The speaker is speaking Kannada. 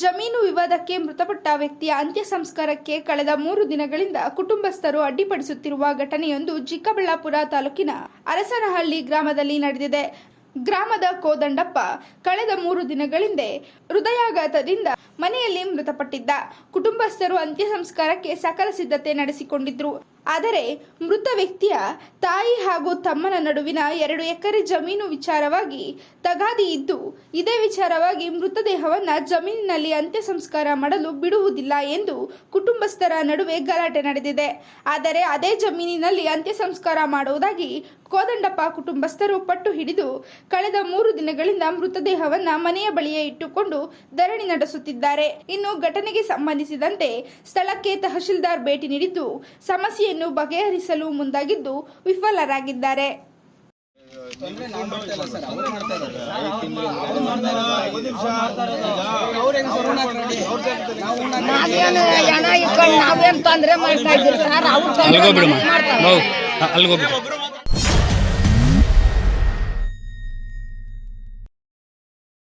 ಜಮೀನು ವಿವಾದಕ್ಕೆ ಮೃತಪಟ್ಟ ವ್ಯಕ್ತಿಯ ಅಂತ್ಯ ಸಂಸ್ಕಾರಕ್ಕೆ ಕಳೆದ ಮೂರು ದಿನಗಳಿಂದ ಕುಟುಂಬಸ್ಥರು ಅಡ್ಡಿಪಡಿಸುತ್ತಿರುವ ಘಟನೆಯೊಂದು ಚಿಕ್ಕಬಳ್ಳಾಪುರ ತಾಲೂಕಿನ ಅರಸನಹಳ್ಳಿ ಗ್ರಾಮದಲ್ಲಿ ನಡೆದಿದೆ. ಗ್ರಾಮದ ಕೋದಂಡಪ್ಪ ಕಳೆದ ಮೂರು ದಿನಗಳಿಂದೆ ಹೃದಯಾಘಾತದಿಂದ ಮನೆಯಲ್ಲಿ ಮೃತಪಟ್ಟಿದ್ದ. ಕುಟುಂಬಸ್ಥರು ಅಂತ್ಯ ಸಂಸ್ಕಾರಕ್ಕೆ ಸಕಲ ಸಿದ್ಧತೆ ನಡೆಸಿಕೊಂಡಿದ್ರು. ಆದರೆ ಮೃತ ವ್ಯಕ್ತಿಯ ತಾಯಿ ಹಾಗೂ ತಮ್ಮನ ನಡುವಿನ ಎರಡು ಎಕರೆ ಜಮೀನು ವಿಚಾರವಾಗಿ ತಗಾದಿ ಇದ್ದು, ಇದೇ ವಿಚಾರವಾಗಿ ಮೃತದೇಹವನ್ನ ಜಮೀನಿನಲ್ಲಿ ಅಂತ್ಯ ಸಂಸ್ಕಾರ ಮಾಡಲು ಬಿಡುವುದಿಲ್ಲ ಎಂದು ಕುಟುಂಬಸ್ಥರ ನಡುವೆ ಗಲಾಟೆ ನಡೆದಿದೆ. ಆದರೆ ಅದೇ ಜಮೀನಿನಲ್ಲಿ ಅಂತ್ಯ ಸಂಸ್ಕಾರ ಮಾಡುವುದಾಗಿ ಕೋದಂಡಪ್ಪ ಕುಟುಂಬಸ್ಥರು ಪಟ್ಟು ಹಿಡಿದು ಕಳೆದ ಮೂರು ದಿನಗಳಿಂದ ಮೃತದೇಹವನ್ನ ಮನೆಯ ಬಳಿಯೇ ಇಟ್ಟುಕೊಂಡು ಧರಣಿ ನಡೆಸುತ್ತಿದ್ದಾರೆ. ಇನ್ನು ಘಟನೆಗೆ ಸಂಬಂಧಿಸಿದಂತೆ ಸ್ಥಳಕ್ಕೆ ತಹಶೀಲ್ದಾರ್ ಭೇಟಿ ನೀಡಿದ್ದು ಸಮಸ್ಯೆಯನ್ನು ಬಗೆಹರಿಸಲು ಮುಂದಾಗಿದ್ದು ವಿಫಲರಾಗಿದ್ದಾರೆ. ನಾವೇನು ಹಣ ಇಟ್ಕೊಂಡು ನಾವೇನು ತೊಂದರೆ ಮಾಡ್ತಾ ಇದ್ದೀವಿ ಸರ್ ಅವ್ರು